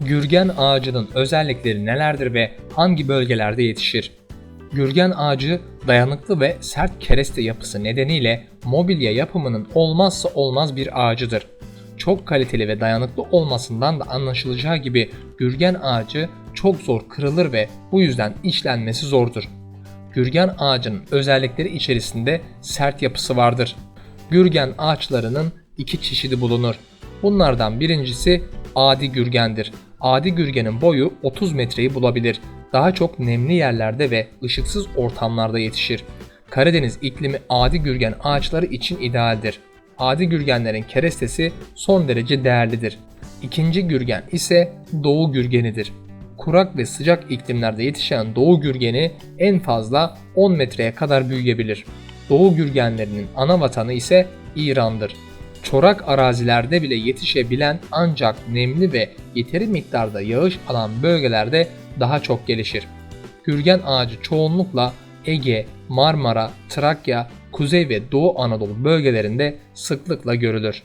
Gürgen ağacının özellikleri nelerdir ve hangi bölgelerde yetişir? Gürgen ağacı dayanıklı ve sert kereste yapısı nedeniyle mobilya yapımının olmazsa olmaz bir ağacıdır. Çok kaliteli ve dayanıklı olmasından da anlaşılacağı gibi gürgen ağacı çok zor kırılır ve bu yüzden işlenmesi zordur. Gürgen ağacının özellikleri içerisinde sert yapısı vardır. Gürgen ağaçlarının iki çeşidi bulunur. Bunlardan birincisi adi gürgendir. Adi gürgenin boyu 30 metreyi bulabilir. Daha çok nemli yerlerde ve ışıksız ortamlarda yetişir. Karadeniz iklimi adi gürgen ağaçları için idealdir. Adi gürgenlerin kerestesi son derece değerlidir. İkinci gürgen ise doğu gürgenidir. Kurak ve sıcak iklimlerde yetişen doğu gürgeni en fazla 10 metreye kadar büyüyebilir. Doğu gürgenlerinin ana vatanı ise İran'dır. Çorak arazilerde bile yetişebilen ancak nemli ve yeteri miktarda yağış alan bölgelerde daha çok gelişir. Gürgen ağacı çoğunlukla Ege, Marmara, Trakya, Kuzey ve Doğu Anadolu bölgelerinde sıklıkla görülür.